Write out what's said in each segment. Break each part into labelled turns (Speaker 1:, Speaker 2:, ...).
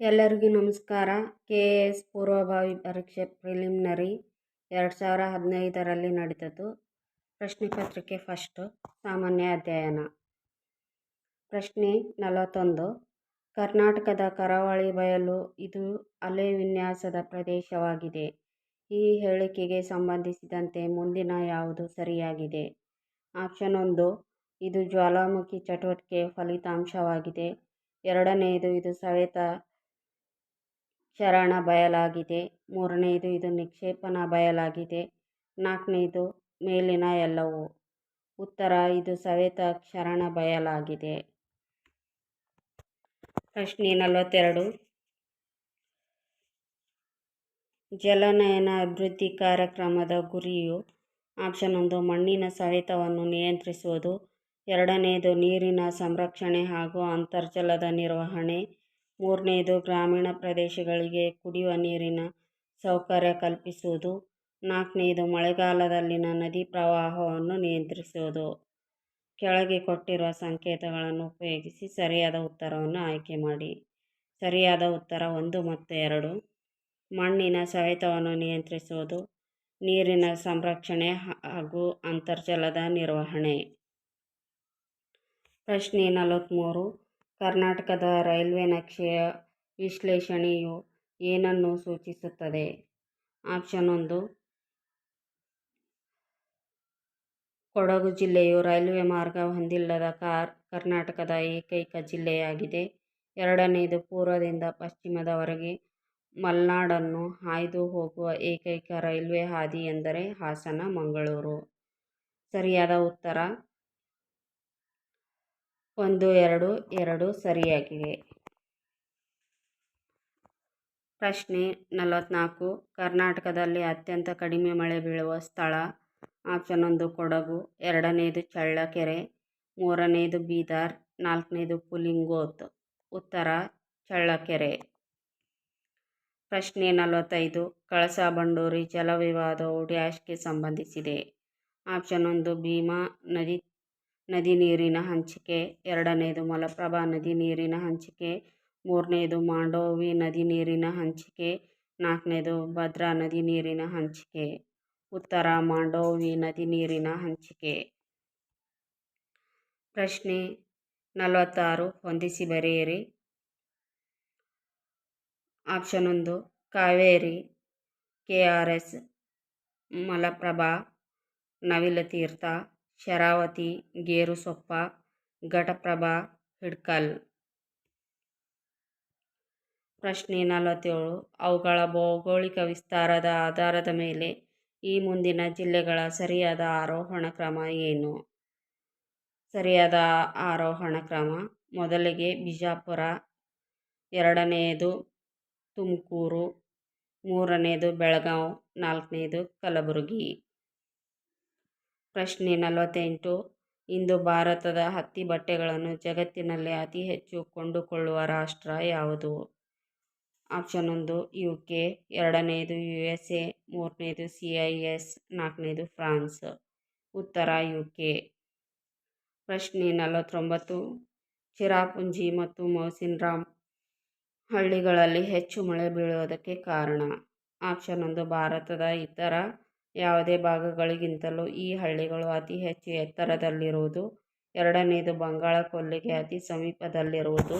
Speaker 1: ಎಲ್ಲರಿಗೂ ನಮಸ್ಕಾರ. K A S ಪೂರ್ವಭಾವಿ ಪರೀಕ್ಷೆ ಪ್ರಿಲಿಮಿನರಿ ಎರಡು ಸಾವಿರ ಹದಿನೈದರಲ್ಲಿ ನಡೆದದ್ದು ಪ್ರಶ್ನೆ ಪತ್ರಿಕೆ ಫಸ್ಟು, ಸಾಮಾನ್ಯ ಅಧ್ಯಯನ. ಪ್ರಶ್ನೆ ನಲವತ್ತೊಂದು. ಕರ್ನಾಟಕದ ಕರಾವಳಿ ಬಯಲು ಇದು ಅಲೆ ವಿನ್ಯಾಸದ ಪ್ರದೇಶವಾಗಿದೆ. ಈ ಹೇಳಿಕೆಗೆ ಸಂಬಂಧಿಸಿದಂತೆ ಮುಂದಿನ ಯಾವುದು ಸರಿಯಾಗಿದೆ? ಆಪ್ಷನ್ ಒಂದು, ಇದು ಜ್ವಾಲಾಮುಖಿ ಚಟುವಟಿಕೆಯ ಫಲಿತಾಂಶವಾಗಿದೆ. ಎರಡನೆಯದು ಇದು ಸವೆತ ಕ್ಷರಣ ಬಯಲಾಗಿದೆ. ಮೂರನೆಯದು ಇದು ನಿಕ್ಷೇಪಣ ಬಯಲಾಗಿದೆ. ನಾಲ್ಕನೇದು ಮೇಲಿನ ಎಲ್ಲವೂ. ಉತ್ತರ ಇದು ಸವೆತ ಕ್ಷರಣ ಬಯಲಾಗಿದೆ. ಪ್ರಶ್ನೆ ನಲವತ್ತೆರಡು. ಜಲನಯನ ಅಭಿವೃದ್ಧಿ ಕಾರ್ಯಕ್ರಮದ ಗುರಿಯು ಆಪ್ಷನ್ ಒಂದು ಮಣ್ಣಿನ ಸವೆತವನ್ನು ನಿಯಂತ್ರಿಸುವುದು. ಎರಡನೆಯದು ನೀರಿನ ಸಂರಕ್ಷಣೆ ಹಾಗೂ ಅಂತರ್ಜಲದ ನಿರ್ವಹಣೆ. ಮೂರನೆಯದು ಗ್ರಾಮೀಣ ಪ್ರದೇಶಗಳಿಗೆ ಕುಡಿಯುವ ನೀರಿನ ಸೌಕರ್ಯ ಕಲ್ಪಿಸುವುದು. ನಾಲ್ಕನೇದು ಮಳೆಗಾಲದಲ್ಲಿನ ನದಿ ಪ್ರವಾಹವನ್ನು ನಿಯಂತ್ರಿಸುವುದು. ಕೆಳಗೆ ಕೊಟ್ಟಿರುವ ಸಂಕೇತಗಳನ್ನು ಉಪಯೋಗಿಸಿ ಸರಿಯಾದ ಉತ್ತರವನ್ನು ಆಯ್ಕೆ ಮಾಡಿ. ಸರಿಯಾದ ಉತ್ತರ ಒಂದು ಮತ್ತು ಎರಡು. ಮಣ್ಣಿನ ಸವೆತವನ್ನು ನಿಯಂತ್ರಿಸುವುದು. ನೀರಿನ ಸಂರಕ್ಷಣೆ ಹಾಗೂ ಅಂತರ್ಜಲದ ನಿರ್ವಹಣೆ. ಪ್ರಶ್ನೆ ನಲವತ್ತ್ಮೂರು ಕರ್ನಾಟಕದ ರೈಲ್ವೆ ನಕ್ಷೆಯ ವಿಶ್ಲೇಷಣೆಯು ಏನನ್ನು ಸೂಚಿಸುತ್ತದೆ? ಆಪ್ಷನ್ ಒಂದು. ಕೊಡಗು ಜಿಲ್ಲೆಯು ರೈಲ್ವೆ ಮಾರ್ಗ ಹೊಂದಿಲ್ಲದ ಕಾರ್ ಕರ್ನಾಟಕದ ಏಕೈಕ ಜಿಲ್ಲೆಯಾಗಿದೆ. ಎರಡನೆಯದು ಪೂರ್ವದಿಂದ ಪಶ್ಚಿಮದವರೆಗೆ ಮಲೆನಾಡನ್ನು ಹಾಯ್ದು ಹೋಗುವ ಏಕೈಕ ರೈಲ್ವೆ ಹಾದಿ ಎಂದರೆ ಹಾಸನ, ಮಂಗಳೂರು. ಸರಿಯಾದ ಉತ್ತರ. ಒಂದು, ಎರಡು ಎರಡು ಸರಿಯಾಗಿವೆ. ಪ್ರಶ್ನೆ ನಲವತ್ತ್ನಾಲ್ಕು ಕರ್ನಾಟಕದಲ್ಲಿ ಅತ್ಯಂತ ಕಡಿಮೆ ಮಳೆ ಬೀಳುವ ಸ್ಥಳ. ಆಪ್ಷನ್ ಒಂದು, ಕೊಡಗು. ಎರಡನೆಯದು ಚಳ್ಳಕೆರೆ. ಮೂರನೆಯದು ಬೀದರ್. ನಾಲ್ಕನೇದು, ಪುಲಿಂಗೋತ್. ಉತ್ತರ, ಚಳ್ಳಕೆರೆ. ಪ್ರಶ್ನೆ ನಲವತ್ತೈದು. ಕಳಸಾ ಬಂಡೂರಿ ಜಲವಿವಾದವು ಡ್ಯಾಶ್ಗೆ ಸಂಬಂಧಿಸಿದೆ. ಆಪ್ಷನ್ ಒಂದು, ಭೀಮಾ ನದಿ ನದಿ ನೀರಿನ ಹಂಚಿಕೆ ಎರಡನೆಯದು ಮಲಪ್ರಭಾ, ನದಿ ನೀರಿನ ಹಂಚಿಕೆ ಮೂರನೆಯದು ಮಾಂಡೋವಿ, ನದಿ ನೀರಿನ ಹಂಚಿಕೆ, ನಾಲ್ಕನೇದು ಭದ್ರಾ, ನದಿ ನೀರಿನ ಹಂಚಿಕೆ. ಉತ್ತರ, ಮಾಂಡೋವಿ, ನದಿ ನೀರಿನ ಹಂಚಿಕೆ. ಪ್ರಶ್ನೆ ನಲವತ್ತಾರು, ಹೊಂದಿಸಿ ಬರೆಯಿರಿ. ಆಪ್ಷನ್ ಒಂದು, Kaveri, K R S, Malaprabha Navilutheertha Sharavathi, Gerusoppa, Ghataprabha, Hidkal. ಪ್ರಶ್ನೆ ನಲವತ್ತೇಳು. ಅವುಗಳ ಭೌಗೋಳಿಕ ವಿಸ್ತಾರದ ಆಧಾರದ ಮೇಲೆ ಈ ಮುಂದಿನ ಜಿಲ್ಲೆಗಳ ಸರಿಯಾದ ಆರೋಹಣ ಕ್ರಮ ಏನು? ಸರಿಯಾದ ಆರೋಹಣ ಕ್ರಮ, ಮೊದಲಿಗೆ ಬಿಜಾಪುರ ಎರಡನೆಯದು ತುಮಕೂರು ಮೂರನೆಯದು ಬೆಳಗಾವಿ ನಾಲ್ಕನೆಯದು ಕಲಬುರಗಿ. ಪ್ರಶ್ನೆ ನಲವತ್ತೆಂಟು. ಇಂದು ಭಾರತದ ಹತ್ತಿ ಬಟ್ಟೆಗಳನ್ನು ಜಗತ್ತಿನಲ್ಲಿ ಅತಿ ಹೆಚ್ಚು ಕೊಂಡುಕೊಳ್ಳುವ ರಾಷ್ಟ್ರ ಯಾವುದು? ಆಪ್ಷನ್ ಒಂದು ಯು ಕೆ ಎರಡನೆಯದು ಯು ಎಸ್ ಎ ಮೂರನೇದು ಸಿ ಐ ಎಸ್ ನಾಲ್ಕನೇದು ಫ್ರಾನ್ಸ್. ಉತ್ತರ ಯು ಕೆ ಪ್ರಶ್ನೆ ನಲವತ್ತೊಂಬತ್ತು, ಚಿರಾಪುಂಜಿ ಮತ್ತು ಮೌಸಿನ್ ರಾಮ್ ಹಳ್ಳಿಗಳಲ್ಲಿ ಹೆಚ್ಚು ಮಳೆ ಬೀಳುವುದಕ್ಕೆ ಕಾರಣ? ಆಪ್ಷನ್ ಒಂದು, ಭಾರತದ ಇತರ ಯಾವುದೇ ಭಾಗಗಳಿಗಿಂತಲೂ ಈ ಹಳ್ಳಿಗಳು ಅತಿ ಹೆಚ್ಚು ಎತ್ತರದಲ್ಲಿರುವುದು ಎರಡನೆಯದು ಬಂಗಾಳ ಕೊಲ್ಲಿಗೆ ಅತಿ ಸಮೀಪದಲ್ಲಿರುವುದು.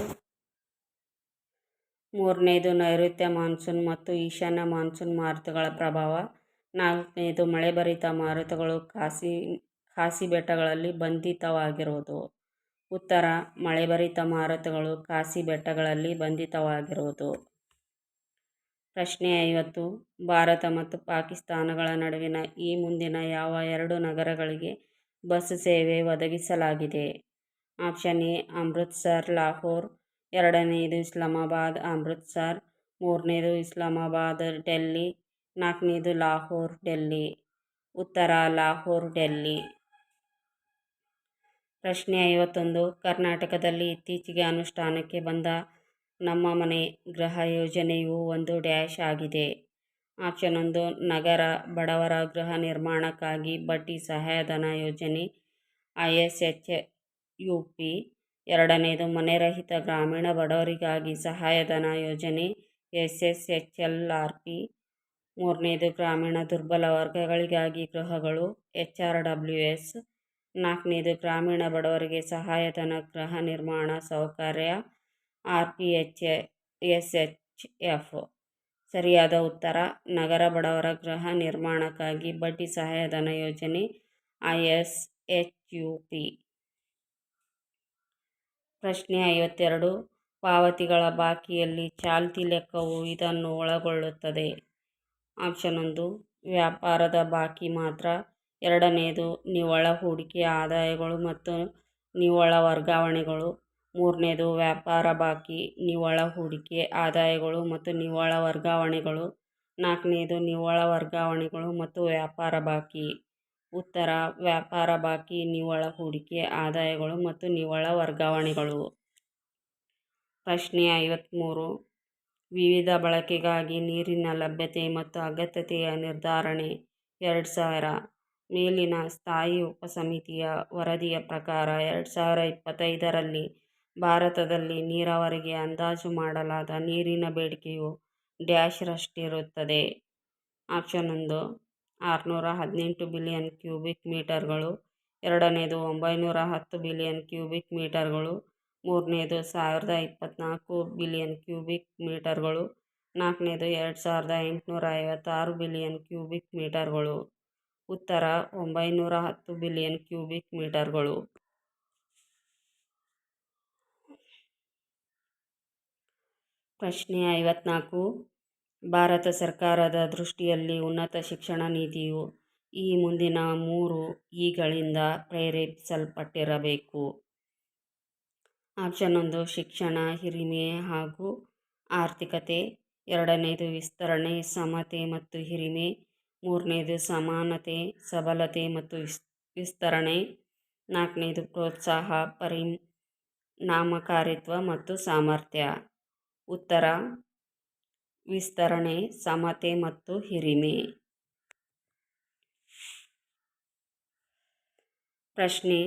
Speaker 1: ಮೂರನೇದು ನೈಋತ್ಯ ಮಾನ್ಸೂನ್ ಮತ್ತು ಈಶಾನ್ಯ ಮಾನ್ಸೂನ್ ಮಾರುತಗಳ ಪ್ರಭಾವ. ನಾಲ್ಕನೇದು ಮಳೆಭರಿತ ಮಾರುತಗಳು ಖಾಸಿ ಖಾಸಿ ಬೆಟ್ಟಗಳಲ್ಲಿ ಬಂಧಿತವಾಗಿರುವುದು. ಉತ್ತರ ಮಳೆಭರಿತ ಮಾರುತಗಳು ಖಾಸಿ ಬೆಟ್ಟಗಳಲ್ಲಿ ಬಂಧಿತವಾಗಿರುವುದು. ಪ್ರಶ್ನೆ ಐವತ್ತು. ಭಾರತ ಮತ್ತು ಪಾಕಿಸ್ತಾನಗಳ ನಡುವಿನ ಈ ಮುಂದಿನ ಯಾವ ಎರಡು ನಗರಗಳಿಗೆ ಬಸ್ ಸೇವೆ ಒದಗಿಸಲಾಗಿದೆ? Option A, Amritsar, Lahore. ಎರಡನೆಯದು ಇಸ್ಲಾಮಾಬಾದ್. ಅಮೃತ್ಸರ್. ಮೂರನೇದು, ಇಸ್ಲಾಮಾಬಾದ್, ಡೆಲ್ಲಿ. ನಾಲ್ಕನೇದು, ಲಾಹೋರ್, ಡೆಲ್ಲಿ. ಉತ್ತರ, ಲಾಹೋರ್, ಡೆಲ್ಲಿ. ಪ್ರಶ್ನೆ ಐವತ್ತೊಂದು. ಕರ್ನಾಟಕದಲ್ಲಿ ಇತ್ತೀಚೆಗೆ ಅನುಷ್ಠಾನಕ್ಕೆ ಬಂದ ನಮ್ಮ ಮನೆ ಗೃಹ ಯೋಜನೆಯು ಒಂದು ಡ್ಯಾಶ್ ಆಗಿದೆ. ಆಪ್ಷನ್ ಒಂದು ನಗರ ಬಡವರ ಗೃಹ ನಿರ್ಮಾಣಕ್ಕಾಗಿ ಬಡ್ಡಿ ಸಹಾಯಧನ ಯೋಜನೆ, I S H U P. ಎರಡನೇದು ಮನೆರಹಿತ ಗ್ರಾಮೀಣ ಬಡವರಿಗಾಗಿ ಸಹಾಯಧನ ಯೋಜನೆ, S S H L R P. ಮೂರನೇದು, ಗ್ರಾಮೀಣ ದುರ್ಬಲ ವರ್ಗಗಳಿಗಾಗಿ ಗೃಹಗಳು, ಎಚ್ ಆರ್ ಡಬ್ಲ್ಯೂ ಎಸ್. ನಾಲ್ಕನೇದು, ಗ್ರಾಮೀಣ ಬಡವರಿಗೆ ಸಹಾಯಧನ ಗೃಹ ನಿರ್ಮಾಣ ಸೌಕರ್ಯ R P H S H F. ಸರಿಯಾದ ಉತ್ತರ, ನಗರ ಬಡವರ ಗೃಹ ನಿರ್ಮಾಣಕ್ಕಾಗಿ ಬಡ್ಡಿ ಸಹಾಯಧನ ಯೋಜನೆ I S H U P. ಪ್ರಶ್ನೆ ಐವತ್ತೆರಡು, ಪಾವತಿಗಳ ಬಾಕಿಯಲ್ಲಿ ಚಾಲ್ತಿ ಲೆಕ್ಕವು ಇದನ್ನು ಒಳಗೊಳ್ಳುತ್ತದೆ. ಆಪ್ಷನ್ ಒಂದು, ವ್ಯಾಪಾರದ ಬಾಕಿ ಮಾತ್ರ. ಎರಡನೆಯದು ನಿವ್ವಳ ಹೂಡಿಕೆ ಆದಾಯಗಳು ಮತ್ತು ನಿವ್ವಳ ವರ್ಗಾವಣೆಗಳು. ಮೂರನೇದು ವ್ಯಾಪಾರ ಬಾಕಿ, ನಿವ್ವಳ ಹೂಡಿಕೆ ಆದಾಯಗಳು ಮತ್ತು ನಿವ್ವಳ ವರ್ಗಾವಣೆಗಳು. ನಾಲ್ಕನೇದು ನಿವ್ವಳ ವರ್ಗಾವಣೆಗಳು ಮತ್ತು ವ್ಯಾಪಾರ ಬಾಕಿ. ಉತ್ತರ, ವ್ಯಾಪಾರ ಬಾಕಿ, ನಿವ್ವಳ ಹೂಡಿಕೆ ಆದಾಯಗಳು ಮತ್ತು ನಿವ್ವಳ ವರ್ಗಾವಣೆಗಳು. ಪ್ರಶ್ನೆ ಐವತ್ತ್ಮೂರು ವಿವಿಧ ಬಳಕೆಗಾಗಿ ನೀರಿನ ಲಭ್ಯತೆ ಮತ್ತು ಅಗತ್ಯತೆಯ ನಿರ್ಧಾರಣೆ, ಎರಡು ಸಾವಿರ. ಮೇಲಿನ ಸ್ಥಾಯಿ ಉಪಸಮಿತಿಯ ವರದಿಯ ಪ್ರಕಾರ ಎರಡು ಸಾವಿರ ಇಪ್ಪತ್ತೈದರಲ್ಲಿ ಭಾರತದಲ್ಲಿ ನೀರಾವರಿಗೆ ಅಂದಾಜು ಮಾಡಲಾದ ನೀರಿನ ಬೇಡಿಕೆಯು ಡ್ಯಾಶ್ರಷ್ಟಿರುತ್ತದೆ ಆಪ್ಷನ್ ಒಂದು, ಆರುನೂರ ಹದಿನೆಂಟು ಬಿಲಿಯನ್ ಕ್ಯೂಬಿಕ್ ಮೀಟರ್ಗಳು, ಎರಡನೇದು ಒಂಬೈನೂರ ಹತ್ತು ಬಿಲಿಯನ್ ಕ್ಯೂಬಿಕ್ ಮೀಟರ್ಗಳು, ಮೂರನೇದು ಸಾವಿರದ ಇಪ್ಪತ್ತ್ನಾಲ್ಕು ಬಿಲಿಯನ್ ಕ್ಯೂಬಿಕ್ ಮೀಟರ್ಗಳು, ನಾಲ್ಕನೇದು ಎರಡು ಸಾವಿರದ ಎಂಟುನೂರ ಐವತ್ತಾರು ಬಿಲಿಯನ್ ಕ್ಯೂಬಿಕ್ ಮೀಟರ್ಗಳು. ಉತ್ತರ, ಒಂಬೈನೂರ ಹತ್ತು ಬಿಲಿಯನ್ ಕ್ಯೂಬಿಕ್ ಮೀಟರ್ಗಳು. ಪ್ರಶ್ನೆ ಐವತ್ನಾಲ್ಕು. ಭಾರತ ಸರ್ಕಾರದ ದೃಷ್ಟಿಯಲ್ಲಿ ಉನ್ನತ ಶಿಕ್ಷಣ ನೀತಿಯು ಈ ಮುಂದಿನ ಮೂರು ಇಗಳಿಂದ ಪ್ರೇರೇಪಿಸಲ್ಪಟ್ಟಿರಬೇಕು. ಆಪ್ಷನ್ ಒಂದು, ಶಿಕ್ಷಣ, ಹಿರಿಮೆ ಹಾಗೂ ಆರ್ಥಿಕತೆ. ಎರಡನೇದು, ವಿಸ್ತರಣೆ, ಸಮತೆ ಮತ್ತು ಹಿರಿಮೆ. ಮೂರನೇದು, ಸಮಾನತೆ, ಸಬಲತೆ ಮತ್ತು ವಿಸ್, ವಿಸ್ತರಣೆ. ನಾಲ್ಕನೇದು, ಪ್ರೋತ್ಸಾಹ, ಪರಿಣಾಮಕಾರಿತ್ವ ಮತ್ತು ಸಾಮರ್ಥ್ಯ. ಉತ್ತರ. ವಿಸ್ತರಣೆ, ಸಮತೆ ಮತ್ತು ಹಿರಿಮೆ. ಪ್ರಶ್ನೆ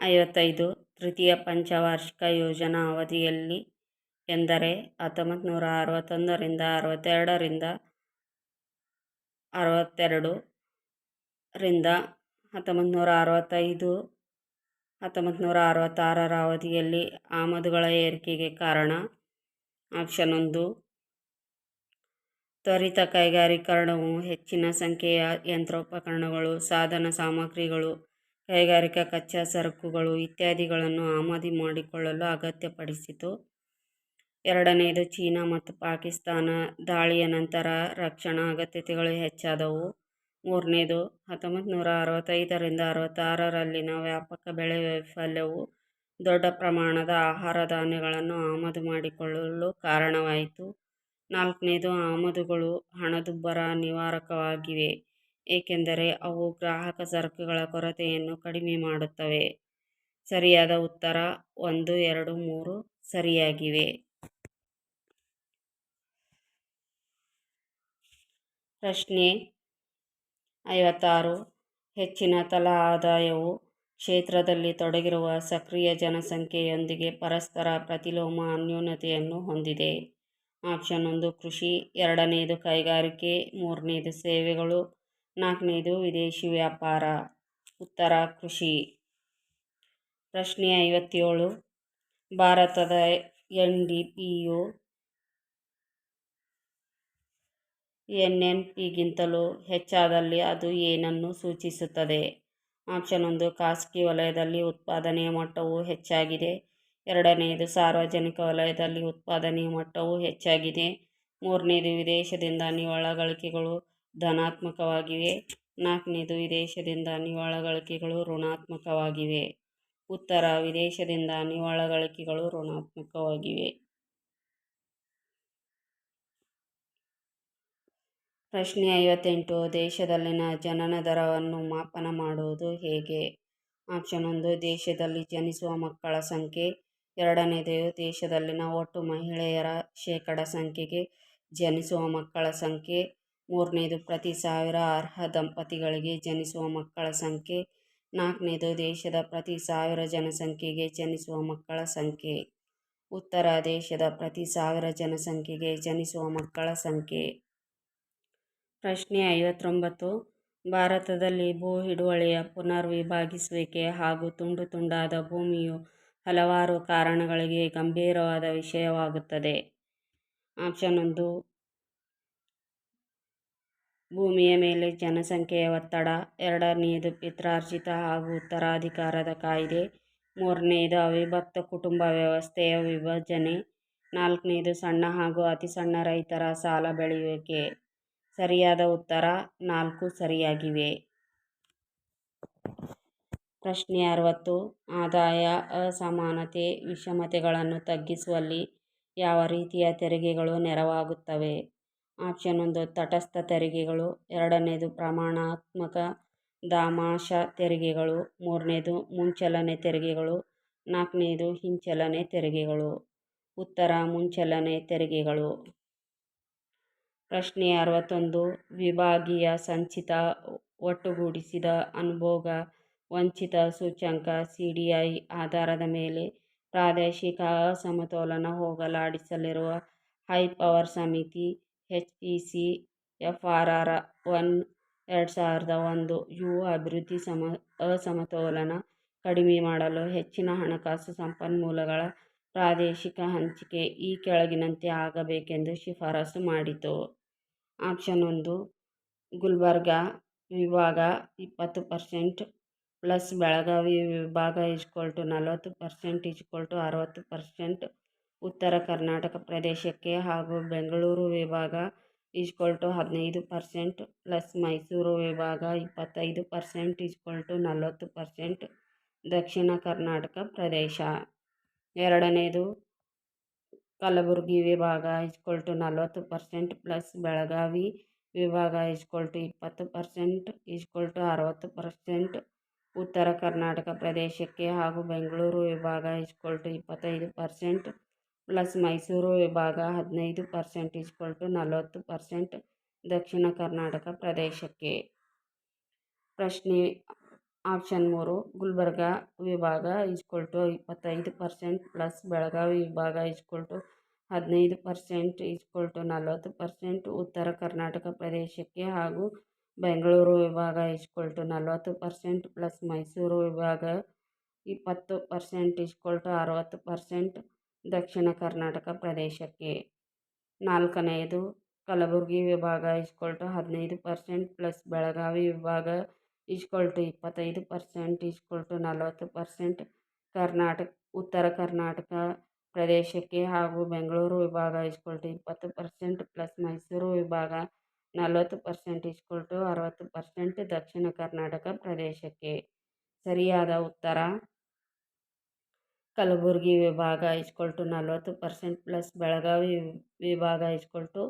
Speaker 1: ಐವತ್ತೈದು. ತೃತೀಯ ಪಂಚವಾರ್ಷಿಕ ಯೋಜನಾ ಅವಧಿಯಲ್ಲಿ ಎಂದರೆ ಹತ್ತೊಂಬತ್ತು ನೂರ ಅರವತ್ತೊಂದರಿಂದ ಅರವತ್ತೆರಡರಿಂದ ಅರವತ್ತೆರಡು ರಿಂದ ಹತ್ತೊಂಬತ್ತು ನೂರ ಅರವತ್ತೈದು ಹತ್ತೊಂಬತ್ತು ನೂರ ಅರವತ್ತಾರರ ಅವಧಿಯಲ್ಲಿ ಆಮದುಗಳ ಏರಿಕೆಗೆ ಕಾರಣ ಆಪ್ಷನ್ ಒಂದು. ತ್ವರಿತ ಕೈಗಾರೀಕರಣವು ಹೆಚ್ಚಿನ ಸಂಖ್ಯೆಯ ಯಂತ್ರೋಪಕರಣಗಳು, ಸಾಧನ ಸಾಮಗ್ರಿಗಳು, ಕೈಗಾರಿಕಾ ಕಚ್ಚಾ ಸರಕುಗಳು ಇತ್ಯಾದಿಗಳನ್ನು ಆಮದು ಮಾಡಿಕೊಳ್ಳಲು ಅಗತ್ಯಪಡಿಸಿತು. ಎರಡನೆಯದು ಚೀನಾ ಮತ್ತು ಪಾಕಿಸ್ತಾನ ದಾಳಿಯ ನಂತರ ರಕ್ಷಣಾ ಅಗತ್ಯತೆಗಳು ಹೆಚ್ಚಾದವು. ಮೂರನೇದು ಹತ್ತೊಂಬತ್ತು ನೂರ ಅರವತ್ತೈದರಿಂದ ಅರವತ್ತಾರರಲ್ಲಿನ ವ್ಯಾಪಕ ಬೆಳೆ ವೈಫಲ್ಯವು ದೊಡ್ಡ ಪ್ರಮಾಣದ ಆಹಾರ ಧಾನ್ಯಗಳನ್ನು ಆಮದು ಮಾಡಿಕೊಳ್ಳಲು ಕಾರಣವಾಯಿತು. ನಾಲ್ಕನೇದು, ಆಮದುಗಳು ಹಣದುಬ್ಬರ ನಿವಾರಕವಾಗಿವೆ, ಏಕೆಂದರೆ ಅವು ಗ್ರಾಹಕ ಸರಕುಗಳ ಕೊರತೆಯನ್ನು ಕಡಿಮೆ ಮಾಡುತ್ತವೆ. ಸರಿಯಾದ ಉತ್ತರ ಒಂದು, ಎರಡು, ಮೂರು ಸರಿಯಾಗಿವೆ. ಪ್ರಶ್ನೆ ಐವತ್ತಾರು, ಹೆಚ್ಚಿನ ತಲಾ ಆದಾಯವು ಕ್ಷೇತ್ರದಲ್ಲಿ ತೊಡಗಿರುವ ಸಕ್ರಿಯ ಜನಸಂಖ್ಯೆಯೊಂದಿಗೆ ಪರಸ್ಪರ ಪ್ರತಿಲೋಮ ಅನ್ಯೂನತೆಯನ್ನು ಹೊಂದಿದೆ. ಆಪ್ಷನ್ ಒಂದು, ಕೃಷಿ. ಎರಡನೆಯದು ಕೈಗಾರಿಕೆ. ಮೂರನೆಯದು ಸೇವೆಗಳು. ನಾಲ್ಕನೇದು, ವಿದೇಶಿ ವ್ಯಾಪಾರ. ಉತ್ತರ, ಕೃಷಿ. ಪ್ರಶ್ನೆ ಐವತ್ತೇಳು, ಭಾರತದ ಎನ್ ಡಿ ಪಿಯು ಎನ್ ಎನ್ ಪಿಗಿಂತಲೂ ಹೆಚ್ಚಾದಲ್ಲಿ ಅದು ಏನನ್ನು ಸೂಚಿಸುತ್ತದೆ? ಆಪ್ಷನ್ ಒಂದು ಖಾಸಗಿ ವಲಯದಲ್ಲಿ ಉತ್ಪಾದನೆಯ ಮಟ್ಟವು ಹೆಚ್ಚಾಗಿದೆ. ಎರಡನೆಯದು ಸಾರ್ವಜನಿಕ ವಲಯದಲ್ಲಿ ಉತ್ಪಾದನೆಯ ಮಟ್ಟವು ಹೆಚ್ಚಾಗಿದೆ. ಮೂರನೇದು ವಿದೇಶದಿಂದ ನಿವ್ವಳ ಗಳಿಕೆಗಳು ಧನಾತ್ಮಕವಾಗಿವೆ. ನಾಲ್ಕನೇದು ವಿದೇಶದಿಂದ ನಿವ್ವಳ ಗಳಿಕೆಗಳು ಋಣಾತ್ಮಕವಾಗಿವೆ. ಉತ್ತರ, ವಿದೇಶದಿಂದ ನಿವ್ವಳ ಗಳಿಕೆಗಳು ಋಣಾತ್ಮಕವಾಗಿವೆ. ಪ್ರಶ್ನೆ ಐವತ್ತೆಂಟು, ದೇಶದಲ್ಲಿನ ಜನನ ದರವನ್ನು ಮಾಪನ ಮಾಡುವುದು ಹೇಗೆ? ಆಪ್ಷನ್ ಒಂದು, ದೇಶದಲ್ಲಿ ಜನಿಸುವ ಮಕ್ಕಳ ಸಂಖ್ಯೆ. ಎರಡನೇದು ದೇಶದಲ್ಲಿನ ಒಟ್ಟು ಮಹಿಳೆಯರ ಶೇಕಡ ಸಂಖ್ಯೆಗೆ ಜನಿಸುವ ಮಕ್ಕಳ ಸಂಖ್ಯೆ. ಮೂರನೇದು, ಪ್ರತಿ ಸಾವಿರ ಅರ್ಹ ದಂಪತಿಗಳಿಗೆ ಜನಿಸುವ ಮಕ್ಕಳ ಸಂಖ್ಯೆ. ನಾಲ್ಕನೇದು, ದೇಶದ ಪ್ರತಿ ಸಾವಿರ ಜನಸಂಖ್ಯೆಗೆ ಜನಿಸುವ ಮಕ್ಕಳ ಸಂಖ್ಯೆ. ಉತ್ತರ, ದೇಶದ ಪ್ರತಿ ಸಾವಿರ ಜನಸಂಖ್ಯೆಗೆ ಜನಿಸುವ ಮಕ್ಕಳ ಸಂಖ್ಯೆ. ಪ್ರಶ್ನೆ ಐವತ್ತೊಂಬತ್ತು. ಭಾರತದಲ್ಲಿ ಭೂ ಹಿಡುವಳಿಯ ಪುನರ್ ವಿಭಾಗಿಸುವಿಕೆ ಹಾಗೂ ತುಂಡು ತುಂಡಾದ ಭೂಮಿಯು ಹಲವಾರು ಕಾರಣಗಳಿಗೆ ಗಂಭೀರವಾದ ವಿಷಯವಾಗುತ್ತದೆ. ಆಪ್ಷನ್ ಒಂದು, ಭೂಮಿಯ ಮೇಲೆ ಜನಸಂಖ್ಯೆಯ ಒತ್ತಡ. ಎರಡನೆಯದು ಪಿತ್ರಾರ್ಜಿತ ಹಾಗೂ ಉತ್ತರಾಧಿಕಾರದ ಕಾಯ್ದೆ. ಮೂರನೆಯದು ಅವಿಭಕ್ತ ಕುಟುಂಬ ವ್ಯವಸ್ಥೆಯ ವಿಭಜನೆ. ನಾಲ್ಕನೆಯದು ಸಣ್ಣ ಹಾಗೂ ಅತಿ ಸಣ್ಣ ರೈತರ ಸಾಲ ಬೆಳೆಯುವಿಕೆ. ಸರಿಯಾದ ಉತ್ತರ ನಾಲ್ಕು ಸರಿಯಾಗಿವೆ. ಪ್ರಶ್ನೆ ಅರವತ್ತು. ಆದಾಯ, ಅಸಮಾನತೆ, ವಿಷಮತೆಗಳನ್ನು ತಗ್ಗಿಸುವಲ್ಲಿ ಯಾವ ರೀತಿಯ ತೆರಿಗೆಗಳು ನೆರವಾಗುತ್ತವೆ? ಆಪ್ಷನ್ ಒಂದು, ತಟಸ್ಥ ತೆರಿಗೆಗಳು. ಎರಡನೇದು, ಪ್ರಮಾಣಾತ್ಮಕ ದಾಮಾಶ ತೆರಿಗೆಗಳು. ಮೂರನೇದು, ಮುಂಚಲನೆ ತೆರಿಗೆಗಳು. ನಾಲ್ಕನೇದು, ಹಿಂಚಲನೆ ತೆರಿಗೆಗಳು. ಉತ್ತರ, ಮುಂಚಲನೆ ತೆರಿಗೆಗಳು. ಪ್ರಶ್ನೆ ಅರವತ್ತೊಂದು. ವಿಭಾಗೀಯ ಸಂಚಿತ ಒಟ್ಟುಗೂಡಿಸಿದ ಅನುಭೋಗ, ವಂಚಿತ ಸೂಚ್ಯಂಕ ಸಿ ಡಿ ಐ ಆಧಾರದ ಮೇಲೆ ಪ್ರಾದೇಶಿಕ ಅಸಮತೋಲನ ಹೋಗಲಾಡಿಸಲಿರುವ ಹೈ ಪವರ್ ಸಮಿತಿ H P C F R R one ಎರಡು ಸಾವಿರದ ಒಂದು ಯು ಅಭಿವೃದ್ಧಿ ಸಮ, ಅಸಮತೋಲನ ಕಡಿಮೆ ಮಾಡಲು ಹೆಚ್ಚಿನ ಹಣಕಾಸು ಸಂಪನ್ಮೂಲಗಳ ಪ್ರಾದೇಶಿಕ ಹಂಚಿಕೆ ಈ ಕೆಳಗಿನಂತೆ ಆಗಬೇಕೆಂದು ಶಿಫಾರಸು ಮಾಡಿತು. ಆಪ್ಷನ್ ಒಂದು, ಗುಲ್ಬರ್ಗ ವಿಭಾಗ ಇಪ್ಪತ್ತು ಪರ್ಸೆಂಟ್ ಪ್ಲಸ್ ಬೆಳಗಾವಿ ವಿಭಾಗ ಈಜ್ಕೊಲ್ ಟು ನಲವತ್ತು ಪರ್ಸೆಂಟ್ ಈಜ್ಕೊಲ್ ಟು ಅರವತ್ತು ಪರ್ಸೆಂಟ್ ಉತ್ತರ ಕರ್ನಾಟಕ ಪ್ರದೇಶಕ್ಕೆ ಹಾಗೂ ಬೆಂಗಳೂರು ವಿಭಾಗ ಈಜ್ಕೊಲ್ ಟು ಹದಿನೈದು ಪರ್ಸೆಂಟ್ ಪ್ಲಸ್ ಮೈಸೂರು ವಿಭಾಗ ಇಪ್ಪತ್ತೈದು ಪರ್ಸೆಂಟ್ ಈಜ್ಕೊಲ್ ಟು ನಲವತ್ತು ಪರ್ಸೆಂಟ್ ದಕ್ಷಿಣ ಕರ್ನಾಟಕ ಪ್ರದೇಶ. ಎರಡನೇದು ಕಲಬುರಗಿ ವಿಭಾಗ ಈಜ್ಕೊಲ್ ಟು ನಲವತ್ತು ಪರ್ಸೆಂಟ್ ಪ್ಲಸ್ ಬೆಳಗಾವಿ ವಿಭಾಗ ಈಜ್ಕೊಲ್ ಟು ಇಪ್ಪತ್ತು ಪರ್ಸೆಂಟ್ ಈಜ್ಕೊಲ್ ಟು ಅರವತ್ತು ಪರ್ಸೆಂಟ್, ಉತ್ತರ ಕರ್ನಾಟಕ ಪ್ರದೇಶಕ್ಕೆ ಹಾಗೂ ಬೆಂಗಳೂರು ವಿಭಾಗ ಈಜ್ಕೊಲ್ ಟು ಇಪ್ಪತ್ತೈದು ಪರ್ಸೆಂಟ್ ಪ್ಲಸ್ ಮೈಸೂರು ವಿಭಾಗ ಹದಿನೈದು ಪರ್ಸೆಂಟ್ ಈಜ್ಕೊಲ್ ಟು ನಲವತ್ತು ಪರ್ಸೆಂಟ್ ದಕ್ಷಿಣ ಕರ್ನಾಟಕ ಪ್ರದೇಶಕ್ಕೆ. ಪ್ರಶ್ನೆ ಆಪ್ಷನ್ ಮೂರು, ಗುಲ್ಬರ್ಗ ವಿಭಾಗ ಈಜ್ಕೊಲ್ ಇಪ್ಪತ್ತೈದು ಪರ್ಸೆಂಟ್ ಪ್ಲಸ್ ಬೆಳಗಾವಿ ವಿಭಾಗ ಈಜ್ಕೊಲ್ ಹದಿನೈದು ಪರ್ಸೆಂಟ್ ಈಜ್ಕೊಲ್ ನಲವತ್ತು ಪರ್ಸೆಂಟ್ ಉತ್ತರ ಕರ್ನಾಟಕ ಪ್ರದೇಶಕ್ಕೆ ಹಾಗೂ ಬೆಂಗಳೂರು ವಿಭಾಗ ಈಜ್ಕೊಲ್ ನಲವತ್ತು ಪರ್ಸೆಂಟ್ ಪ್ಲಸ್ ಮೈಸೂರು ವಿಭಾಗ ಇಪ್ಪತ್ತು ಪರ್ಸೆಂಟ್ ಈಜ್ಕೊಲ್ ಅರವತ್ತು ಪರ್ಸೆಂಟ್ ದಕ್ಷಿಣ ಕರ್ನಾಟಕ ಪ್ರದೇಶಕ್ಕೆ. ನಾಲ್ಕನೆಯದು ಕಲಬುರಗಿ ವಿಭಾಗ ಈಜ್ಕೊಲ್ ಹದಿನೈದು ಪರ್ಸೆಂಟ್ ಪ್ಲಸ್ ಬೆಳಗಾವಿ ವಿಭಾಗ ಈಜ್ಕೊಲ್ ಟು ಇಪ್ಪತ್ತೈದು ಪರ್ಸೆಂಟ್ ಈಜ್ಕೊಲ್ ಟು ನಲವತ್ತು ಪರ್ಸೆಂಟ್ ಕರ್ನಾಟಕ ಉತ್ತರ ಕರ್ನಾಟಕ ಪ್ರದೇಶಕ್ಕೆ ಹಾಗೂ ಬೆಂಗಳೂರು ವಿಭಾಗ ಈಜ್ಕೊಲ್ ಟು ಇಪ್ಪತ್ತು ಪರ್ಸೆಂಟ್ ಪ್ಲಸ್ ಮೈಸೂರು ವಿಭಾಗ ನಲವತ್ತು ಪರ್ಸೆಂಟ್ ಈಜ್ಕೊಲ್ ಟು ಅರವತ್ತು ಪರ್ಸೆಂಟ್ ದಕ್ಷಿಣ ಕರ್ನಾಟಕ ಪ್ರದೇಶಕ್ಕೆ ಸರಿಯಾದ ಉತ್ತರ ಕಲಬುರಗಿ ವಿಭಾಗ ಈಜ್ಕೊಲ್ ಟು ನಲವತ್ತು ಪರ್ಸೆಂಟ್ ಪ್ಲಸ್ ಬೆಳಗಾವಿ ವಿಭಾಗ ಈಜ್ಕೊಲ್ ಟು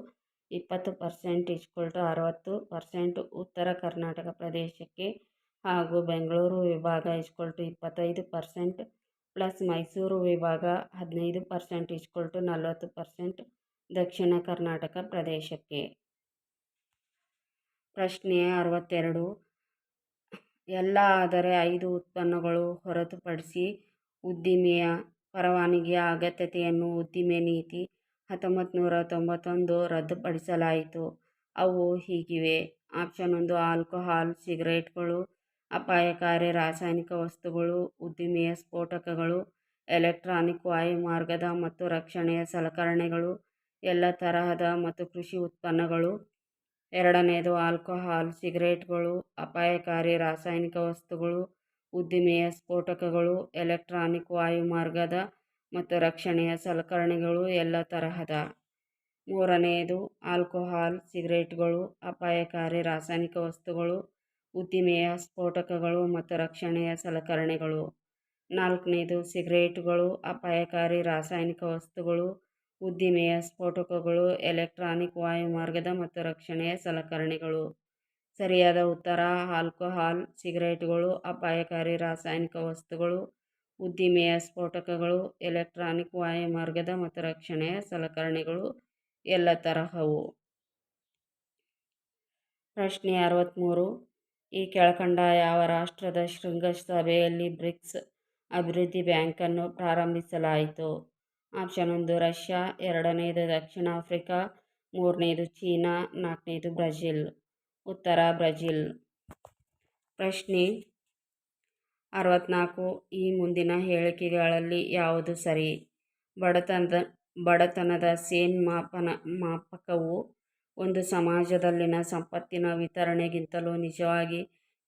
Speaker 1: ಇಪ್ಪತ್ತು ಪರ್ಸೆಂಟ್ ಈಜ್ಕೊಲ್ ಟು ಅರವತ್ತು ಪರ್ಸೆಂಟ್ ಉತ್ತರ ಕರ್ನಾಟಕ ಪ್ರದೇಶಕ್ಕೆ ಹಾಗೂ ಬೆಂಗಳೂರು ವಿಭಾಗ ಈಜ್ಕೊಲ್ ಟು ಇಪ್ಪತ್ತೈದು ಪರ್ಸೆಂಟ್ ಪ್ಲಸ್ ಮೈಸೂರು ವಿಭಾಗ ಹದಿನೈದು ಪರ್ಸೆಂಟ್ ಈಜ್ಕೊಲ್ ಟು ನಲವತ್ತು ಪರ್ಸೆಂಟ್ ದಕ್ಷಿಣ ಕರ್ನಾಟಕ ಪ್ರದೇಶಕ್ಕೆ. ಪ್ರಶ್ನೆ ಅರವತ್ತೆರಡು. ಎಲ್ಲ ಆದರೆ ಐದು ಉತ್ಪನ್ನಗಳು ಹೊರತುಪಡಿಸಿ ಉದ್ದಿಮೆಯ ಪರವಾನಗಿಯ ಅಗತ್ಯತೆಯನ್ನು ಉದ್ದಿಮೆ ನೀತಿ ಹತ್ತೊಂಬತ್ತು ನೂರ ತೊಂಬತ್ತೊಂದು ರದ್ದುಪಡಿಸಲಾಯಿತು. ಅವು ಹೀಗಿವೆ. ಆಪ್ಷನ್ ಒಂದು, ಆಲ್ಕೋಹಾಲ್, ಸಿಗರೇಟ್ಗಳು, ಅಪಾಯಕಾರಿ ರಾಸಾಯನಿಕ ವಸ್ತುಗಳು, ಉದ್ದಿಮೆಯ ಸ್ಫೋಟಕಗಳು, ಎಲೆಕ್ಟ್ರಾನಿಕ್ ವಾಯುಮಾರ್ಗದ ಮತ್ತು ರಕ್ಷಣೆಯ ಸಲಕರಣೆಗಳು, ಎಲ್ಲ ತರಹದ ಮತ್ತು ಕೃಷಿ ಉತ್ಪನ್ನಗಳು. ಎರಡನೆಯದು ಆಲ್ಕೋಹಾಲ್, ಸಿಗರೇಟ್ಗಳು, ಅಪಾಯಕಾರಿ ರಾಸಾಯನಿಕ ವಸ್ತುಗಳು, ಉದ್ದಿಮೆಯ ಸ್ಫೋಟಕಗಳು, ಎಲೆಕ್ಟ್ರಾನಿಕ್ ವಾಯುಮಾರ್ಗದ ಮತ್ತು ರಕ್ಷಣೆಯ ಸಲಕರಣೆಗಳು ಎಲ್ಲ ತರಹದ. ಮೂರನೆಯದು, ಆಲ್ಕೋಹಾಲ್, ಸಿಗರೇಟ್ಗಳು, ಅಪಾಯಕಾರಿ ರಾಸಾಯನಿಕ ವಸ್ತುಗಳು, ಉದ್ದಿಮೆಯ ಸ್ಫೋಟಕಗಳು ಮತ್ತು ರಕ್ಷಣೆಯ ಸಲಕರಣೆಗಳು. ನಾಲ್ಕನೇದು ಸಿಗರೇಟ್ಗಳು, ಅಪಾಯಕಾರಿ ರಾಸಾಯನಿಕ ವಸ್ತುಗಳು, ಉದ್ದಿಮೆಯ ಸ್ಫೋಟಕಗಳು, ಎಲೆಕ್ಟ್ರಾನಿಕ್ ವಾಯುಮಾರ್ಗದ ಮತ್ತು ರಕ್ಷಣೆಯ ಸಲಕರಣೆಗಳು. ಸರಿಯಾದ ಉತ್ತರ, ಆಲ್ಕೋಹಾಲ್, ಸಿಗರೇಟ್ಗಳು, ಅಪಾಯಕಾರಿ ರಾಸಾಯನಿಕ ವಸ್ತುಗಳು ಉದ್ದಿಮೆಯ ಸ್ಫೋಟಕಗಳು, ಎಲೆಕ್ಟ್ರಾನಿಕ್ ವಾಯುಮಾರ್ಗದ ಮತ್ತು ರಕ್ಷಣೆಯ ಸಲಕರಣೆಗಳು ಎಲ್ಲ ತರಹವು. ಪ್ರಶ್ನೆ ಅರವತ್ತ್ಮೂರು ಈ ಕೆಳಕಂಡ ಯಾವ ರಾಷ್ಟ್ರದ ಶೃಂಗಸಭೆಯಲ್ಲಿ ಬ್ರಿಕ್ಸ್ ಅಭಿವೃದ್ಧಿ ಬ್ಯಾಂಕನ್ನು ಪ್ರಾರಂಭಿಸಲಾಯಿತು? ಆಪ್ಷನ್ ಒಂದು, ರಷ್ಯಾ. ಎರಡನೇದು, ದಕ್ಷಿಣ ಆಫ್ರಿಕಾ. ಮೂರನೇದು, ಚೀನಾ. ನಾಲ್ಕನೇದು, ಬ್ರೆಜಿಲ್. ಉತ್ತರ, ಬ್ರೆಜಿಲ್. ಪ್ರಶ್ನೆ ಅರವತ್ನಾಲ್ಕು ಈ ಮುಂದಿನ ಹೇಳಿಕೆಗಳಲ್ಲಿ ಯಾವುದು ಸರಿ? ಬಡತನದ ಬಡತನದ ಸೇನ್ ಮಾಪನ, ಮಾಪಕವು ಒಂದು ಸಮಾಜದಲ್ಲಿನ ಸಂಪತ್ತಿನ ವಿತರಣೆಗಿಂತಲೂ ನಿಜವಾಗಿ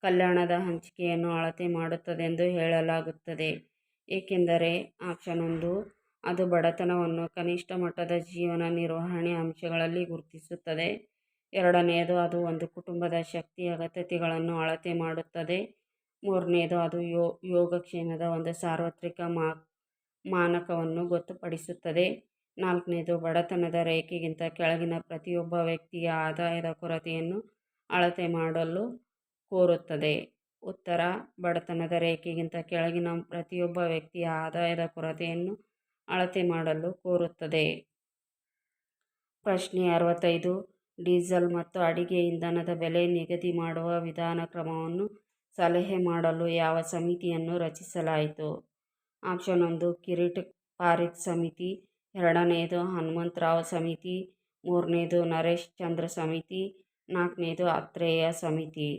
Speaker 1: ಕಲ್ಯಾಣದ ಹಂಚಿಕೆಯನ್ನು ಅಳತೆ ಮಾಡುತ್ತದೆಂದು ಹೇಳಲಾಗುತ್ತದೆ. ಏಕೆಂದರೆ ಆಪ್ಷನ್ ಒಂದು ಅದು ಬಡತನವನ್ನು ಕನಿಷ್ಠ ಮಟ್ಟದ ಜೀವನ ನಿರ್ವಹಣೆ ಅಂಶಗಳಲ್ಲಿ ಗುರುತಿಸುತ್ತದೆ. ಎರಡನೆಯದು, ಅದು ಒಂದು ಕುಟುಂಬದ ಶಕ್ತಿ ಅಗತ್ಯತೆಗಳನ್ನು ಅಳತೆ ಮಾಡುತ್ತದೆ. ಮೂರನೆಯದು ಅದು ಯೋ ಯೋಗಕ್ಷೇಮದ ಒಂದು ಸಾರ್ವತ್ರಿಕ ಮಾ, ಮಾನಕವನ್ನು ಗೊತ್ತುಪಡಿಸುತ್ತದೆ. ನಾಲ್ಕನೇದು ಬಡತನದ ರೇಖೆಗಿಂತ ಕೆಳಗಿನ ಪ್ರತಿಯೊಬ್ಬ ವ್ಯಕ್ತಿಯ ಆದಾಯದ ಕೊರತೆಯನ್ನು ಅಳತೆ ಮಾಡಲು ಕೋರುತ್ತದೆ. ಉತ್ತರ, ಬಡತನದ ರೇಖೆಗಿಂತ ಕೆಳಗಿನ ಪ್ರತಿಯೊಬ್ಬ ವ್ಯಕ್ತಿಯ ಆದಾಯದ ಕೊರತೆಯನ್ನು ಅಳತೆ ಮಾಡಲು ಕೋರುತ್ತದೆ. ಪ್ರಶ್ನೆ ಅರವತ್ತೈದು, ಡೀಸೆಲ್ ಮತ್ತು ಅಡಿಗೆ ಇಂಧನದ ಬೆಲೆ ನಿಗದಿ ಮಾಡುವ ವಿಧಾನ ಕ್ರಮವನ್ನು ಸಲಹೆ ಮಾಡಲು ಯಾವ ಸಮಿತಿಯನ್ನು ರಚಿಸಲಾಯಿತು? ಆಪ್ಷನ್ ಒಂದು, ಕಿರೀಟ್ ಪಾರಿಕ್ ಸಮಿತಿ. ಎರಡನೆಯದು ಹನುಮಂತರಾವ್ ಸಮಿತಿ. ಮೂರನೇದು, ನರೇಶ್ ಚಂದ್ರ ಸಮಿತಿ. ನಾಲ್ಕನೇದು, ಅತ್ರೇಯ ಸಮಿತಿ.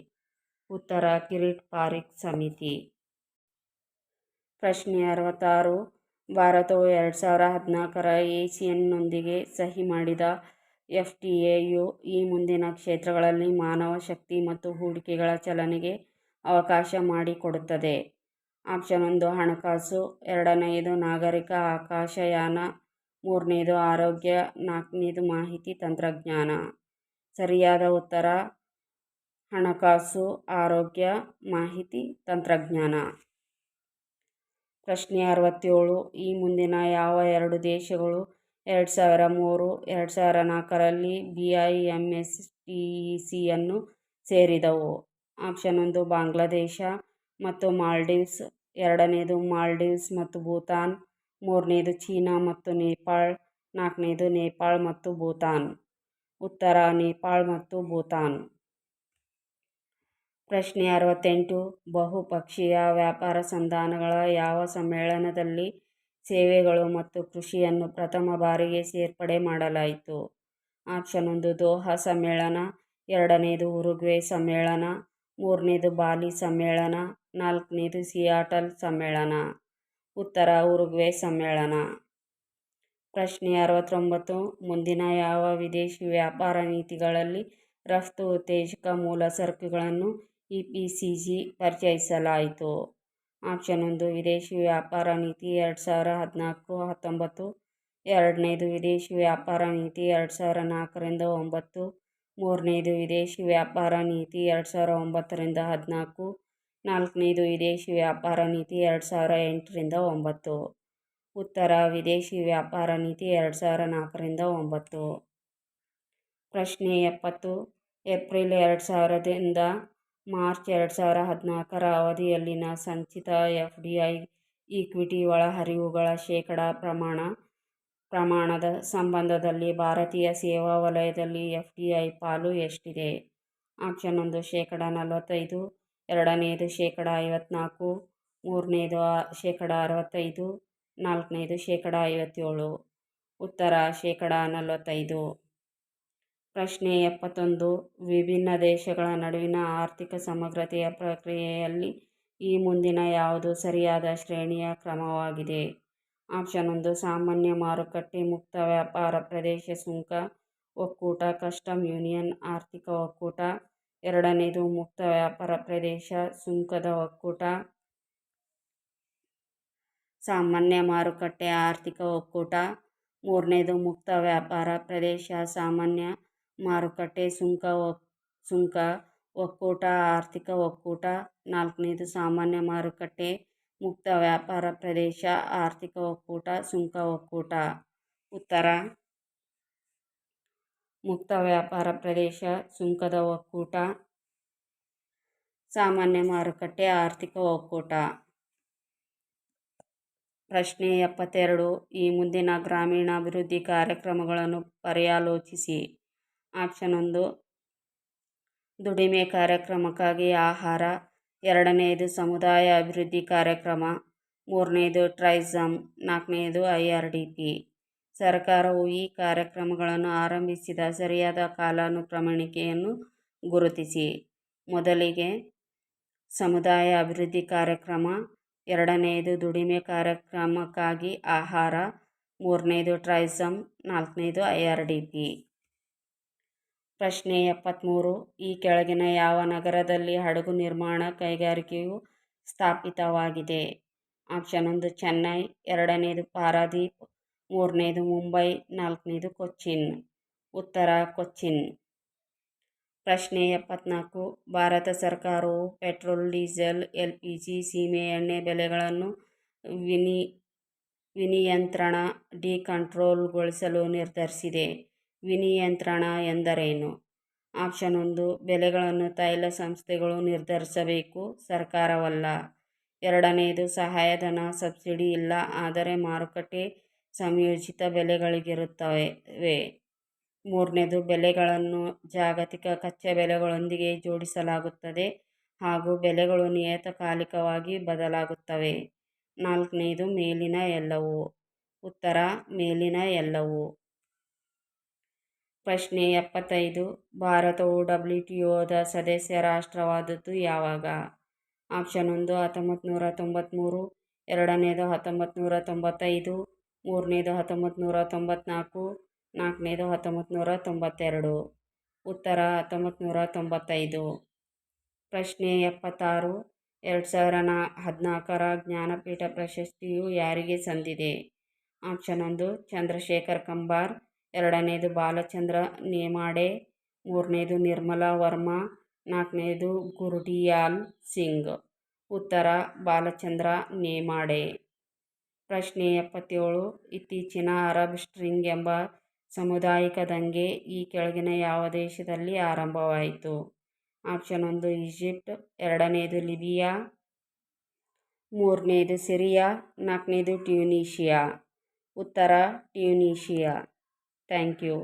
Speaker 1: ಉತ್ತರ, ಕಿರೀಟ್ ಪಾರಿಕ್ ಸಮಿತಿ. ಪ್ರಶ್ನೆ ಅರವತ್ತಾರು. ಭಾರತವು ಎರಡು ಸಾವಿರ ಹದಿನಾಲ್ಕರ ಏಷಿಯನ್ನೊಂದಿಗೆ ಸಹಿ ಮಾಡಿದ ಎಫ್ ಟಿ ಎ ಯು ಈ ಮುಂದಿನ ಕ್ಷೇತ್ರಗಳಲ್ಲಿ ಮಾನವ ಶಕ್ತಿ ಮತ್ತು ಹೂಡಿಕೆಗಳ ಚಲನೆಗೆ ಅವಕಾಶ ಮಾಡಿಕೊಡುತ್ತದೆ. ಆಪ್ಷನ್ ಒಂದು, ಹಣಕಾಸು. ಎರಡನೆಯದು ನಾಗರಿಕ ಆಕಾಶಯಾನ. ಮೂರನೇದು, ಆರೋಗ್ಯ. ನಾಲ್ಕನೇದು, ಮಾಹಿತಿ ತಂತ್ರಜ್ಞಾನ. ಸರಿಯಾದ ಉತ್ತರ, ಹಣಕಾಸು, ಆರೋಗ್ಯ, ಮಾಹಿತಿ ತಂತ್ರಜ್ಞಾನ. ಪ್ರಶ್ನೆ ಅರವತ್ತೇಳು, ಈ ಮುಂದಿನ ಯಾವ ಎರಡು ದೇಶಗಳು ಎರಡು ಸಾವಿರ ಮೂರು, ಎರಡು ಸಾವಿರ ನಾಲ್ಕರಲ್ಲಿ B I M S T E ಸಿಯನ್ನು ಸೇರಿದವು? ಆಪ್ಷನ್ ಒಂದು ಬಾಂಗ್ಲಾದೇಶ, ಮತ್ತು ಮಾಲ್ಡೀವ್ಸ್, ಎರಡನೇದು ಮಾಲ್ಡೀವ್ಸ್ ಮತ್ತು ಭೂತಾನ್, ಮೂರನೇದು ಚೀನಾ ಮತ್ತು ನೇಪಾಳ್, ನಾಲ್ಕನೇದು ನೇಪಾಳ್ ಮತ್ತು ಭೂತಾನ್. ಉತ್ತರ ನೇಪಾಳ್ ಮತ್ತು ಭೂತಾನ್. ಪ್ರಶ್ನೆ ಅರವತ್ತೆಂಟು, ಬಹುಪಕ್ಷೀಯ ವ್ಯಾಪಾರ ಸಂಧಾನಗಳ ಯಾವ ಸಮ್ಮೇಳನದಲ್ಲಿ ಸೇವೆಗಳು ಮತ್ತು ಕೃಷಿಯನ್ನು ಪ್ರಥಮ ಬಾರಿಗೆ ಸೇರ್ಪಡೆ ಮಾಡಲಾಯಿತು? ಆಪ್ಷನ್ ಒಂದು, ದೋಹಾ ಸಮ್ಮೇಳನ, ಎರಡನೇದು ಉರುಗ್ವೆ ಸಮ್ಮೇಳನ ಮೂರನೇದು ಬಾಲಿ ಸಮ್ಮೇಳನ, ನಾಲ್ಕನೇದು ಸಿಯಾಟಲ್ ಸಮ್ಮೇಳನ. ಉತ್ತರ ಉರುಗ್ವೆ ಸಮ್ಮೇಳನ. ಪ್ರಶ್ನೆ ಅರವತ್ತೊಂಬತ್ತು, ಮುಂದಿನ ಯಾವ ವಿದೇಶಿ ವ್ಯಾಪಾರ ನೀತಿಗಳಲ್ಲಿ ರಫ್ತು, ಉತ್ತೇಜಕ ಮೂಲ ಸರಕುಗಳನ್ನು ಇ ಪಿ ಸಿ ಜಿ ಪರಿಚಯಿಸಲಾಯಿತು? ಆಪ್ಷನ್ ಒಂದು, ವಿದೇಶಿ ವ್ಯಾಪಾರ ನೀತಿ ಎರಡು ಸಾವಿರ ಹದಿನಾಲ್ಕು, ಹತ್ತೊಂಬತ್ತು. ಎರಡನೇದು, ವಿದೇಶಿ ವ್ಯಾಪಾರ ನೀತಿ ಎರಡು ಸಾವಿರ ನಾಲ್ಕರಿಂದ ಒಂಬತ್ತು. ಮೂರನೇದು ವಿದೇಶಿ ವ್ಯಾಪಾರ ನೀತಿ ಎರಡು ಸಾವಿರ ಒಂಬತ್ತರಿಂದ ಹದಿನಾಲ್ಕು. ನಾಲ್ಕನೇದು ವಿದೇಶಿ ವ್ಯಾಪಾರ ನೀತಿ ಎರಡು ಸಾವಿರ ಎಂಟರಿಂದ ಒಂಬತ್ತು. ಉತ್ತರ, ವಿದೇಶಿ ವ್ಯಾಪಾರ ನೀತಿ ಎರಡು ಸಾವಿರ ನಾಲ್ಕರಿಂದ ಒಂಬತ್ತು. ಪ್ರಶ್ನೆ ಎಪ್ಪತ್ತು. ಏಪ್ರಿಲ್ ಎರಡು ಸಾವಿರದಿಂದ ಮಾರ್ಚ್ ಎರಡು ಸಾವಿರ ಹದಿನಾಲ್ಕರ ಅವಧಿಯಲ್ಲಿನ ಸಂಚಿತ ಎಫ್ ಡಿ ಐ ಈಕ್ವಿಟಿ ಒಳಹರಿವುಗಳ ಶೇಕಡಾ ಪ್ರಮಾಣ ಪ್ರಮಾಣದ ಸಂಬಂಧದಲ್ಲಿ ಭಾರತೀಯ ಸೇವಾ ವಲಯದಲ್ಲಿ ಎಫ್ ಡಿ ಐ ಪಾಲು ಎಷ್ಟಿದೆ? ಆಪ್ಷನ್ ಒಂದು, ಶೇಕಡ ನಲವತ್ತೈದು ಎರಡನೆಯದು ಶೇಕಡ ಐವತ್ನಾಲ್ಕು, ಮೂರನೇದು ಶೇಕಡ ಅರವತ್ತೈದು, ನಾಲ್ಕನೇದು, ಶೇಕಡ ಐವತ್ತೇಳು. ಉತ್ತರ, ಶೇಕಡ ನಲವತ್ತೈದು. ಪ್ರಶ್ನೆ ಎಪ್ಪತ್ತೊಂದು, ವಿಭಿನ್ನ ದೇಶಗಳ ನಡುವಿನ ಆರ್ಥಿಕ ಸಮಗ್ರತೆಯ ಪ್ರಕ್ರಿಯೆಯಲ್ಲಿ ಈ ಮುಂದಿನ ಯಾವುದು ಸರಿಯಾದ ಶ್ರೇಣಿಯ ಕ್ರಮವಾಗಿದೆ? ಆಪ್ಷನ್ ಒಂದು ಸಾಮಾನ್ಯ ಮಾರುಕಟ್ಟೆ ಮುಕ್ತ ವ್ಯಾಪಾರ ಪ್ರದೇಶ ಸುಂಕ, ಒಕ್ಕೂಟ, ಕಸ್ಟಮ್ ಯೂನಿಯನ್, ಆರ್ಥಿಕ ಒಕ್ಕೂಟ, ಎರಡನೇದು ಮುಕ್ತ ವ್ಯಾಪಾರ ಪ್ರದೇಶ ಸುಂಕದ ಒಕ್ಕೂಟ. ಸಾಮಾನ್ಯ ಮಾರುಕಟ್ಟೆ, ಆರ್ಥಿಕ ಒಕ್ಕೂಟ. ಮೂರನೇದು ಮುಕ್ತ ವ್ಯಾಪಾರ ಪ್ರದೇಶ ಸಾಮಾನ್ಯ ಮಾರುಕಟ್ಟೆ ಸುಂಕ ಸುಂಕ, ಒಕ್ಕೂಟ, ಆರ್ಥಿಕ ಒಕ್ಕೂಟ. ನಾಲ್ಕನೇದು ಸಾಮಾನ್ಯ ಮಾರುಕಟ್ಟೆ. ಮುಕ್ತ ವ್ಯಾಪಾರ ಪ್ರದೇಶ, ಆರ್ಥಿಕ ಒಕ್ಕೂಟ, ಸುಂಕ ಒಕ್ಕೂಟ. ಉತ್ತರ. ಮುಕ್ತ ವ್ಯಾಪಾರ ಪ್ರದೇಶ, ಸುಂಕದ ಒಕ್ಕೂಟ. ಸಾಮಾನ್ಯ ಮಾರುಕಟ್ಟೆ, ಆರ್ಥಿಕ ಒಕ್ಕೂಟ. ಪ್ರಶ್ನೆ ಎಪ್ಪತ್ತೆರಡು. ಈ ಮುಂದಿನ ಗ್ರಾಮೀಣಾಭಿವೃದ್ಧಿ ಕಾರ್ಯಕ್ರಮಗಳನ್ನು ಪರ್ಯಾಲೋಚಿಸಿ. ಆಪ್ಷನ್ ಒಂದು. ದುಡಿಮೆ ಕಾರ್ಯಕ್ರಮಕ್ಕಾಗಿ ಆಹಾರ ಎರಡನೇದು ಸಮುದಾಯ ಅಭಿವೃದ್ಧಿ ಕಾರ್ಯಕ್ರಮ, ಮೂರನೇದು ಟ್ರೈಸಮ್ ನಾಲ್ಕನೇದು ಐ ಆರ್ ಡಿ ಪಿ. ಸರ್ಕಾರವು ಈ ಕಾರ್ಯಕ್ರಮಗಳನ್ನು ಆರಂಭಿಸಿದ ಸರಿಯಾದ ಕಾಲಾನುಕ್ರಮಣಿಕೆಯನ್ನು ಗುರುತಿಸಿ. ಮೊದಲಿಗೆ ಸಮುದಾಯ ಅಭಿವೃದ್ಧಿ ಕಾರ್ಯಕ್ರಮ ಎರಡನೆಯದು ದುಡಿಮೆ ಕಾರ್ಯಕ್ರಮಕ್ಕಾಗಿ ಆಹಾರ, ಮೂರನೇದು ಟ್ರೈಸಮ್ ನಾಲ್ಕನೇದು ಐ ಆರ್ ಡಿ ಪಿ. ಪ್ರಶ್ನೆ ಎಪ್ಪತ್ತ್ಮೂರು ಈ ಕೆಳಗಿನ ಯಾವ ನಗರದಲ್ಲಿ ಹಡಗು ನಿರ್ಮಾಣ ಕೈಗಾರಿಕೆಯು ಸ್ಥಾಪಿತವಾಗಿದೆ? ಆಪ್ಷನ್ ಒಂದು, ಚೆನ್ನೈ. ಎರಡನೇದು, ಪಾರಾದೀಪ್. ಮೂರನೇದು, ಮುಂಬೈ. ನಾಲ್ಕನೇದು, ಕೊಚ್ಚಿನ್. ಉತ್ತರ, ಕೊಚ್ಚಿನ್. ಪ್ರಶ್ನೆ ಎಪ್ಪತ್ನಾಲ್ಕು. ಭಾರತ ಸರ್ಕಾರವು petrol, diesel, L P G, ಸೀಮೆ ಎಣ್ಣೆ ಬೆಲೆಗಳನ್ನು ವಿನಿ, ವಿನಿಯಂತ್ರಣ, ಡಿಕಂಟ್ರೋಲ್ಗೊಳಿಸಲು ನಿರ್ಧರಿಸಿದೆ. ವಿನಿಯಂತ್ರಣ ಎಂದರೇನು? ಆಪ್ಷನ್ ಒಂದು, ಬೆಲೆಗಳನ್ನು ತೈಲ ಸಂಸ್ಥೆಗಳು ನಿರ್ಧರಿಸಬೇಕು, ಸರ್ಕಾರವಲ್ಲ. ಎರಡನೆಯದು ಸಹಾಯಧನ ಸಬ್ಸಿಡಿ ಇಲ್ಲ, ಆದರೆ ಮಾರುಕಟ್ಟೆ ಸಂಯೋಜಿತ ಬೆಲೆಗಳಿಗಿರುತ್ತವೆ. ಮೂರನೇದು, ಬೆಲೆಗಳನ್ನು ಜಾಗತಿಕ ಕಚ್ಚೆ ಬೆಲೆಗಳೊಂದಿಗೆ ಜೋಡಿಸಲಾಗುತ್ತದೆ ಹಾಗೂ ಬೆಲೆಗಳು ನಿಯತಕಾಲಿಕವಾಗಿ ಬದಲಾಗುತ್ತವೆ. ನಾಲ್ಕನೇದು, ಮೇಲಿನ ಎಲ್ಲವೂ. ಉತ್ತರ, ಮೇಲಿನ ಎಲ್ಲವೂ. ಪ್ರಶ್ನೆ ಎಪ್ಪತ್ತೈದು. ಭಾರತವು ಡಬ್ಲ್ಯೂ ಟಿ ಒದ ಸದಸ್ಯ ರಾಷ್ಟ್ರವಾದದ್ದು ಯಾವಾಗ? ಆಪ್ಷನ್ ಒಂದು ಹತ್ತೊಂಬತ್ತು ನೂರ ತೊಂಬತ್ತ್ಮೂರು ಎರಡನೇದು ಹತ್ತೊಂಬತ್ತು ನೂರ ತೊಂಬತ್ತೈದು, ಮೂರನೇದು ಹತ್ತೊಂಬತ್ತು ನೂರ ತೊಂಬತ್ತ್ನಾಲ್ಕು ನಾಲ್ಕನೇದು ಹತ್ತೊಂಬತ್ತು ನೂರ ತೊಂಬತ್ತೆರಡು. ಉತ್ತರ ಹತ್ತೊಂಬತ್ತು ನೂರ ತೊಂಬತ್ತೈದು. ಪ್ರಶ್ನೆ ಎಪ್ಪತ್ತಾರು. ಎರಡು ಸಾವಿರ ನಾ, ಹದಿನಾಲ್ಕರ ಜ್ಞಾನಪೀಠ ಪ್ರಶಸ್ತಿಯು ಯಾರಿಗೆ ಸಂದಿದೆ? ಆಪ್ಷನ್ ಒಂದು, ಚಂದ್ರಶೇಖರ್ ಕಂಬಾರ್ ಎರಡನೇದು ಬಾಲಚಂದ್ರ ನೇಮಾಡೆ, ಮೂರನೇದು ನಿರ್ಮಲಾ ವರ್ಮಾ, ನಾಲ್ಕನೇದು ಗುರ್ಡಿಯಾಲ್ ಸಿಂಗ್. ಉತ್ತರ, ಬಾಲಚಂದ್ರ ನೇಮಾಡೆ. ಪ್ರಶ್ನೆ ಎಪ್ಪತ್ತೇಳು, ಇತ್ತೀಚಿನ ಅರಬ್ ಸ್ಟ್ರಿಂಗ್ ಎಂಬ ಸಮುದಾಯಿಕ ದಂಗೆ ಈ ಕೆಳಗಿನ ಯಾವ ದೇಶದಲ್ಲಿ ಆರಂಭವಾಯಿತು? ಆಪ್ಷನ್ ಒಂದು, ಈಜಿಪ್ಟ್, ಎರಡನೇದು ಲಿಬಿಯಾ, ಮೂರನೇದು ಸಿರಿಯಾ, ನಾಲ್ಕನೇದು ಟ್ಯೂನೀಷಿಯಾ ಉತ್ತರ ಟ್ಯೂನೀಷಿಯಾ ಥ್ಯಾಂಕ್ ಯು